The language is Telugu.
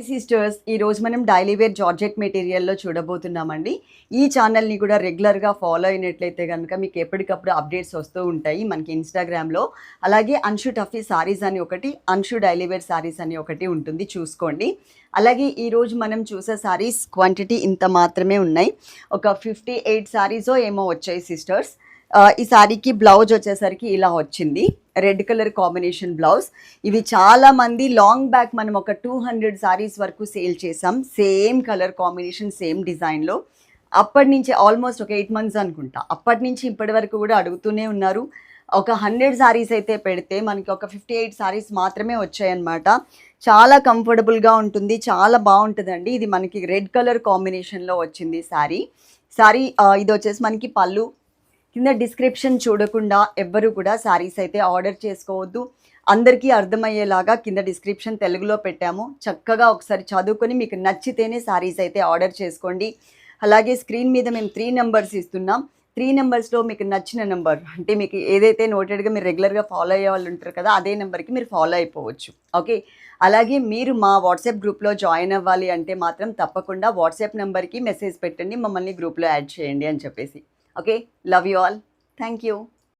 హాయ్ సిస్టర్స్ ఈ రోజు మనం డైలీ వేర్ జార్జెట్ మెటీరియల్లో చూడబోతున్నామండి. ఈ ఛానల్ని కూడా రెగ్యులర్గా ఫాలో అయినట్లయితే కనుక మీకు ఎప్పటికప్పుడు అప్డేట్స్ వస్తూ ఉంటాయి మనకి ఇన్స్టాగ్రామ్లో. అలాగే అన్షు టఫీ సారీస్ అని ఒకటి అన్షు డైలీ వేర్ సారీస్ అని ఒకటి ఉంటుంది చూసుకోండి. అలాగే ఈరోజు మనం చూసే సారీస్ క్వాంటిటీ ఇంత మాత్రమే ఉన్నాయి. ఒక ఫిఫ్టీ ఎయిట్ సారీసో ఏమో వచ్చాయి సిస్టర్స్. ఈ శారీకి బ్లౌజ్ వచ్చేసరికి ఇలా వచ్చింది. Red colour combination blouse. ఇవి చాలా మంది లాంగ్ బ్యాక్ మనం ఒక టూ హండ్రెడ్ సారీస్ వరకు సేల్ చేసాం. సేమ్ కలర్ కాంబినేషన్ సేమ్ డిజైన్లో అప్పటి నుంచి ఆల్మోస్ట్ ఒక ఎయిట్ మంత్స్ అనుకుంటా. అప్పటి నుంచి ఇప్పటి వరకు కూడా అడుగుతూనే ఉన్నారు. ఒక హండ్రెడ్ సారీస్ అయితే పెడితే మనకి ఒక ఫిఫ్టీ ఎయిట్ సారీస్ మాత్రమే వచ్చాయన్నమాట. చాలా కంఫర్టబుల్గా ఉంటుంది. చాలా బాగుంటుందండి. ఇది మనకి రెడ్ కలర్ కాంబినేషన్లో వచ్చింది శారీ శారీ ఇది వచ్చేసి మనకి పళ్ళు కింద డిస్క్రిప్షన్ చూడకుండా ఎవ్వరు కూడా శారీస్ అయితే ఆర్డర్ చేసుకోవద్దు. అందరికీ అర్థమయ్యేలాగా కింద డిస్క్రిప్షన్ తెలుగులో పెట్టాము. చక్కగా ఒకసారి చదువుకొని మీకు నచ్చితేనే శారీస్ అయితే ఆర్డర్ చేసుకోండి. అలాగే స్క్రీన్ మీద మేము త్రీ నెంబర్స్ ఇస్తున్నాం. త్రీ నెంబర్స్లో మీకు నచ్చిన నెంబర్ అంటే మీకు ఏదైతే నోటెడ్గా మీరు రెగ్యులర్గా ఫాలో అయ్యే వాళ్ళు ఉంటారు కదా అదే నెంబర్కి మీరు ఫాలో అయిపోవచ్చు. ఓకే అలాగే మీరు మా వాట్సాప్ గ్రూప్లో జాయిన్ అవ్వాలి అంటే మాత్రం తప్పకుండా వాట్సాప్ నెంబర్కి మెసేజ్ పెట్టండి. మమ్మల్ని గ్రూప్లో యాడ్ చేయండి అని చెప్పేసి. Okay, love you all. Thank you.